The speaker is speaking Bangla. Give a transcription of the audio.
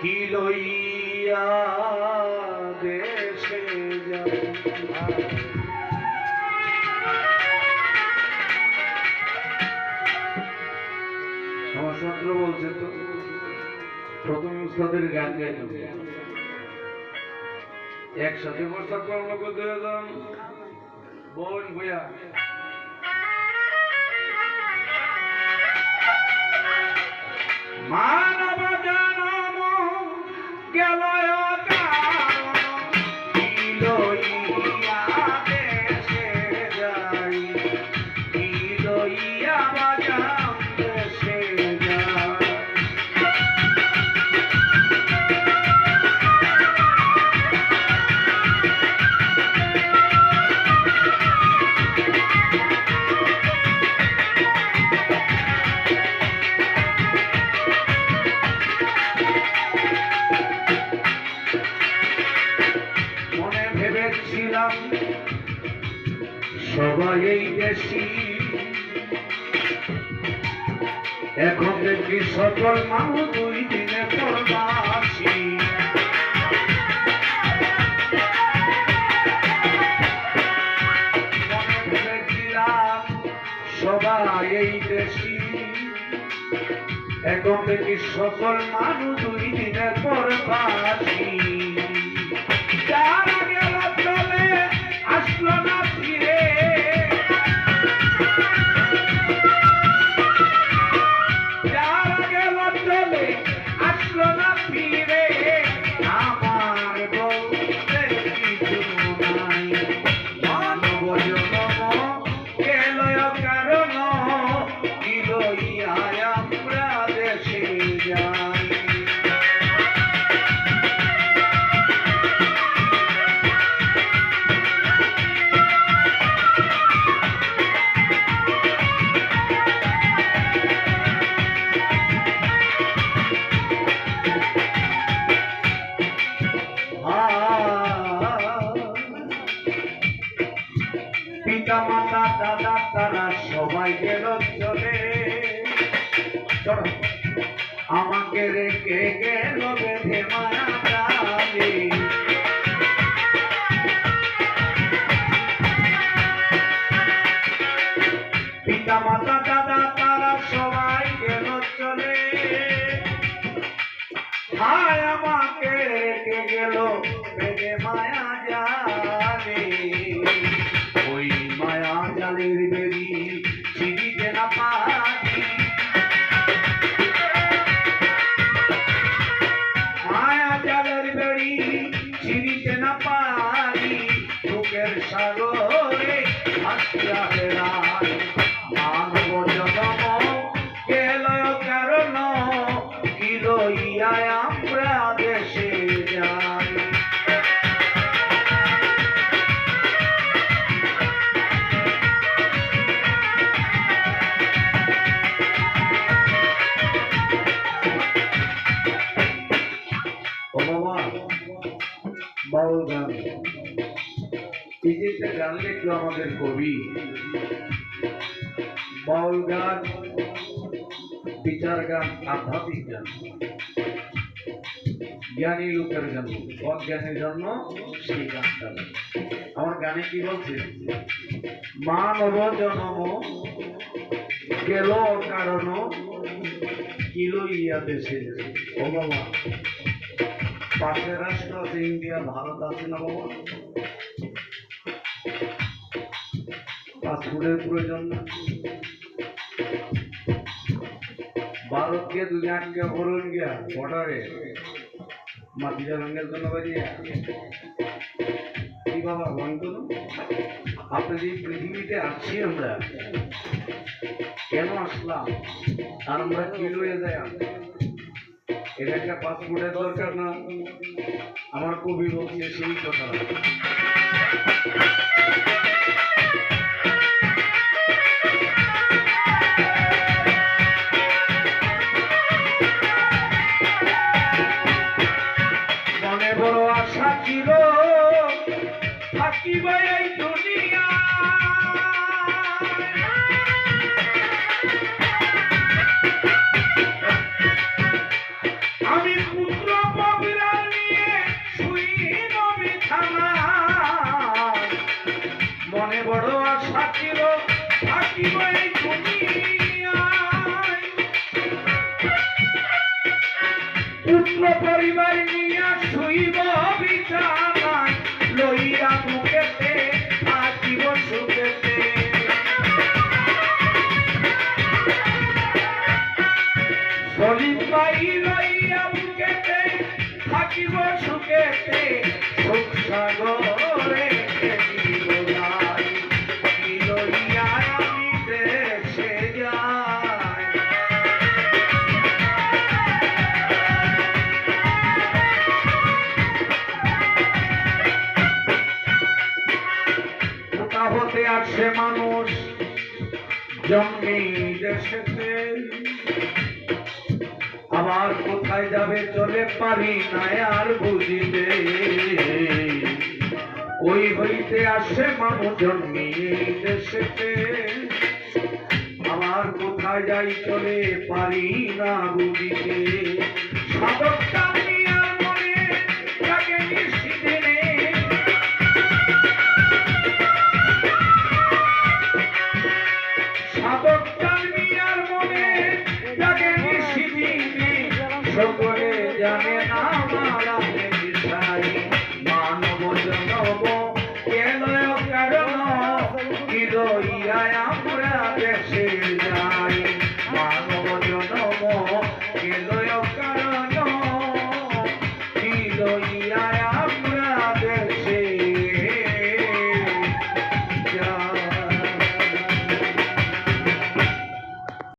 কি লইয়া দেশে সমাজতন্ত্র বলছে তো প্রথম উস্তাদের গান গাইতে। একসাথে প্রস্তাব কর্ম করতে বোন ভূয়া সবাই এই দেশি। এখন দেখি সকল মানুষ দুই দিনে পরবাসী। সবাই দেশি। এখন দেখি সকল মানুষ দুই দিনের পরবাসী। আমাকে রেখে গেল বেঁধে মায়া পিতা মাতা দাদা তারা সবাই এই গান লিখলো আমাদের কবি। বাউল গান, বিচার গান, আধ্যাত্মিক গান। জ্ঞানী লোকের জন্য অজ্ঞানের জন্য সেই গানটা আমার গানে কি বলছে? মানব জনম গেল কারণ কিলো ইয়া দেশে? ও বাবা, পাশের রাষ্ট্র আছে, ইন্ডিয়া, ভারত আছে না বাবা? পাসপোর্টের প্রয়োজন না ভারত গিয়ে দুজন আটকে বলুন গিয়া বর্ডারে মাতিজা রঙের জন্য বাজিয়ে। কি বাবা বন করুন। আপনি যে পৃথিবীতে আছি আমরা, কেন আসলাম? আর আমরা কি লয়ে যাই এটা একটা পাসপোর্টের দরকার না? আমার কবি বলছে সেই কথা পুত্র পরিবার নিয়ে শুইব বিছানায়, লইয়া মুখেতে থাকিব সুখেতে সলিম বাই লইয়া বুকেতে থাকিব সুখেতে। আসে মানুষ জন্মি দেশেতে আবার কোথায় যাবে চলে পারি না আর বুঝিতে। ওই হইতে আসে মানুষ জন্মি দেশেতে আবার কোথায় যাই চলে পারি না বুঝিতে। সাধকটা সকলে জানে না মারা